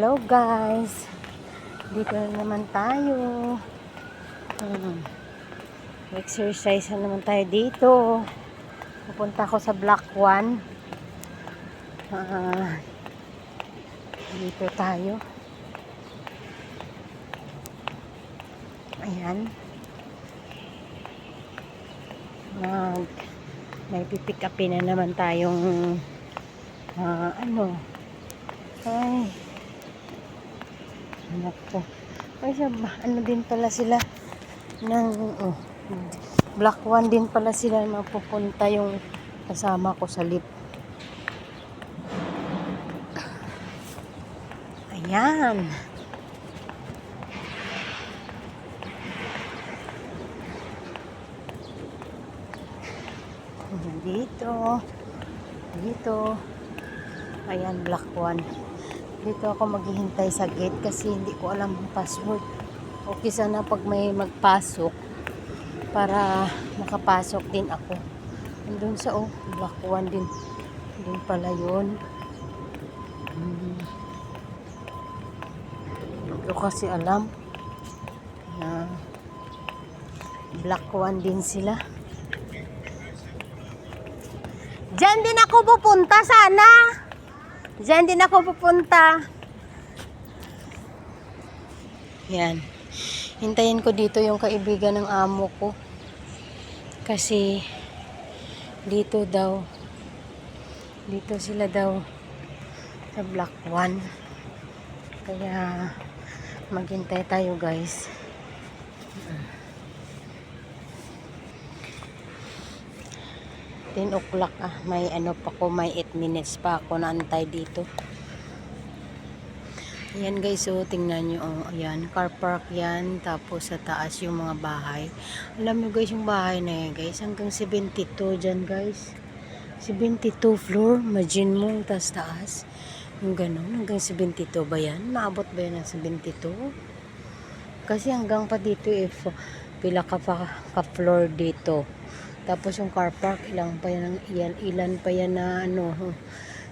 Hello guys. Dito na naman tayo. Hmm. Exercise na naman tayo dito. Pupunta ako sa Block 1. Ah, dito tayo. Ayan. Mag may pipick upin na naman tayong ah, ano ay anak ko ay siya ba ano din pala sila ng oh, black one din pala sila na pupunta yung kasama ko sa lip ayan. Dito. Dito. Ayan black one dito ako maghihintay sa gate kasi hindi ko alam ang password. Okay sana pag may magpasok para makapasok din ako. Andun sa oh black one din. Din pala yun. Hmm. hindi ko kasi alam. Na black one din sila. Diyan din ako pupunta sana. Diyan din ako pupunta. Yan. Hintayin ko dito yung kaibigan ng amo ko. Kasi dito daw dito sila daw sa block 1. Kaya maghintay tayo guys. 10 o'clock ah. May ano pa ko, may 8 minutes pa ako naantay dito. Ayan guys, so tingnan nyo, oh, ayan, car park yan, tapos sa taas yung mga bahay. Alam nyo guys, yung bahay na yan guys, hanggang 72 dyan guys. 72 floor, imagine mo, taas taas. Yung ganun, hanggang 72 ba yan? Maabot ba yan ng 72? Kasi hanggang pa dito, if pila ka pa ka floor dito. Tapos yung car park, ilang pa yan, ilan, ilan pa yan na ano,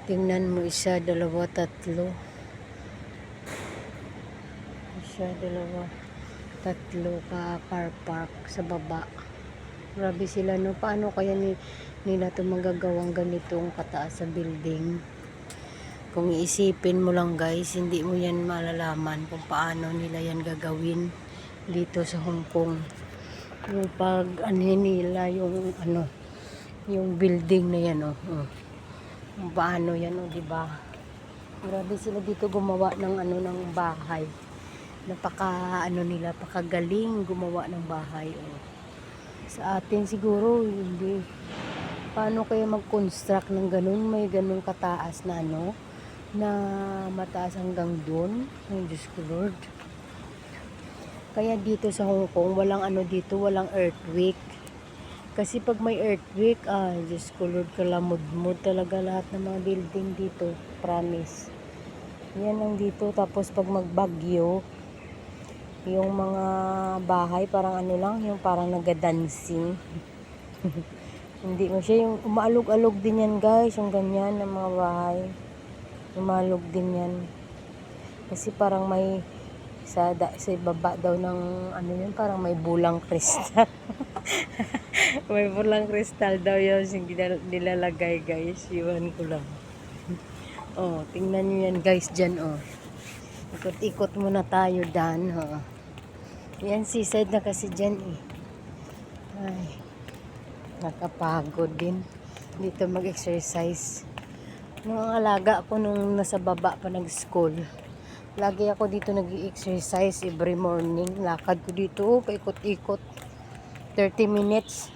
tingnan mo, isa, dalawa, tatlo. Isa, dalawa, tatlo ka car park sa baba. Grabe sila, no? Paano kaya ni, nila ito magagawang ganitong kataas sa building? Kung iisipin mo lang guys, hindi mo yan malalaman kung paano nila yan gagawin dito sa Hong Kong yung pag ano nila yung ano yung building na yan oh, oh. Kung paano yan oh di ba? Grabe sila dito gumawa ng ano ng bahay. Napaka ano nila pakagaling gumawa ng bahay oh. sa atin siguro hindi. Paano kaya mag-construct ng ganun? May ganun kataas na ano na mataas hanggang doon? Ay Diyos ko Lord kaya dito sa Hong Kong, walang ano dito, walang earthquake. Kasi pag may earthquake, ah, Diyos ko Lord, kalamod-mod talaga lahat ng mga building dito. Promise. Yan lang dito. Tapos pag magbagyo, yung mga bahay, parang ano lang, yung parang nagadancing. Hindi mo siya, yung umaalog-alog din yan guys, yung ganyan ng mga bahay. Umalog din yan. Kasi parang may sa da, sa baba daw ng ano yun parang may bulang kristal. May bulang kristal daw yun yung nilalagay guys. Iwan ko lang. Oh tingnan nyo yan guys dyan oh. Ikot ikot muna tayo dan oh. yan seaside na kasi dyan eh. Ay nakapagod din. Dito mag exercise nung alaga ko nung nasa baba pa nag school Lagi ako dito nag exercise every morning. Lakad ko dito, oh, paikot-ikot. 30 minutes.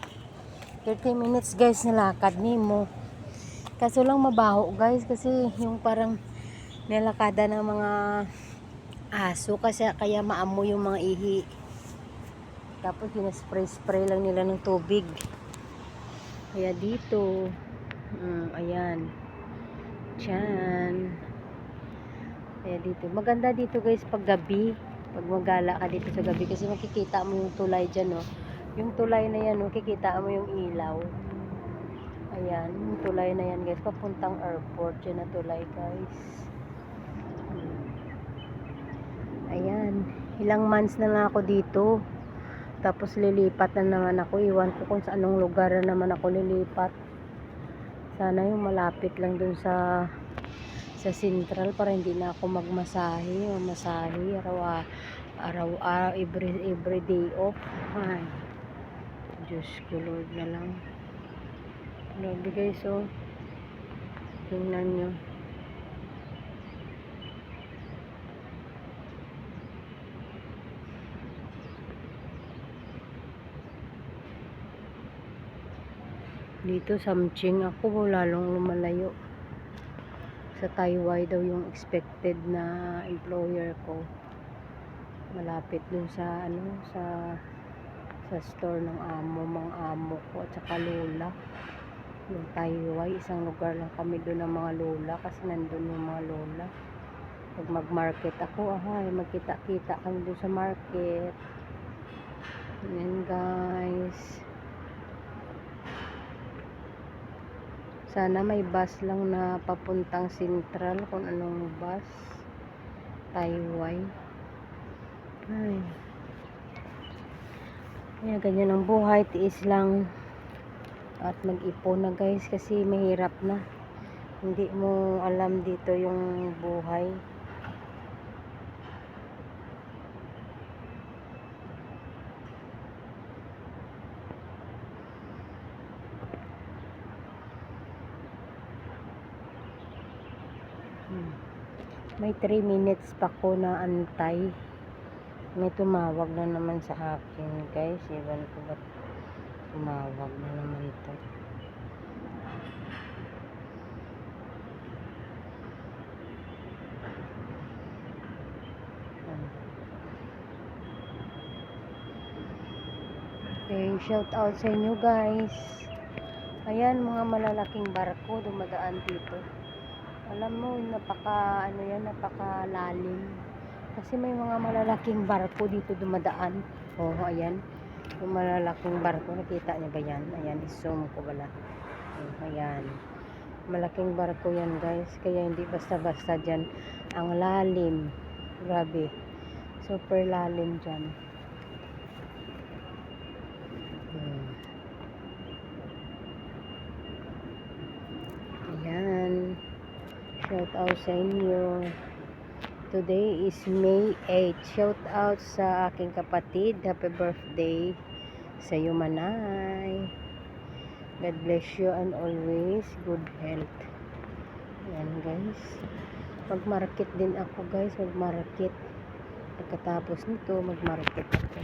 30 minutes guys na lakad ni mo. Kaso lang mabaho guys kasi yung parang nilakada ng mga aso kasi kaya maamoy yung mga ihi. Tapos spray-spray lang nila ng tubig. Kaya dito, mm, ayan. Diyan. Kaya dito. Maganda dito guys pag gabi. Pag magala ka dito sa gabi. Kasi makikita mo yung tulay dyan oh. Yung tulay na yan, makikita mo yung ilaw. Ayan. Yung tulay na yan guys. Papuntang airport. Yan na tulay guys. Hmm. ilang months na nga ako dito. Tapos lilipat na naman ako. Iwan ko kung sa anong lugar na naman ako lilipat. Sana yung malapit lang dun sa sa central para hindi na ako magmasahe. Mamasahe araw araw, araw every, every day off. Ay. Diyos ko Lord na lang. Grabe guys oh. Tingnan nyo. Dito samching ako lalong lumalayo. Sa Taiwan daw yung expected na employer ko. Malapit dun sa ano sa sa store ng amo, mga amo ko at saka lola. Yung Taiwan, isang lugar lang kami doon ng mga lola kasi nandun yung mga lola. Pag mag-market ako, aha, magkita-kita kami doon sa market. Ayan guys. Sana may bus lang na papuntang Central kung anong bus. Taiwan. Ay. Kaya ganyan ang buhay. Tiis lang. At mag-ipon na guys kasi mahirap na. Hindi mo alam dito yung buhay. May 3 minutes pa ko na antay. May tumawag na naman sa akin, guys. Iwan ko ba't tumawag na naman to. Okay, shout out sa inyo guys. Ayan, mga malalaking barko dumadaan dito. Alam mo, napaka, ano yan, napaka lalim. Kasi may mga malalaking barko dito dumadaan. Oh, ayan. Yung malalaking barko, nakita niyo ba yan? Ayan, zoom ko bala. Oh, ayan. Malaking barko yan, guys. Kaya hindi basta-basta dyan. Ang lalim. Grabe. Super lalim dyan. Hmm. Ayan. Shout out sa inyo. Today is May 8. Shout out sa aking kapatid. Happy birthday sa iyo, Manay. God bless you and always good health. Ayan, guys. Mag-market din ako, guys. Mag-market. Pagkatapos nito, mag-market ako.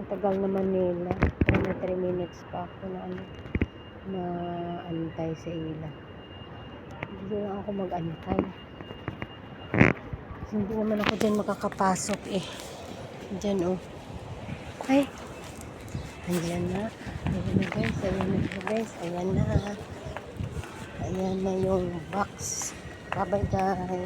Ang tagal naman nila. Pero may 3 minutes pa ako na ano na antay sa ila. Hindi lang ako mag-antay. Kasi hindi naman ako dyan makakapasok eh. Dyan oh. Ay! Ayan na. Ayan na guys. Ayan na guys. Ayan na. Ayan na yung box. Bye bye guys.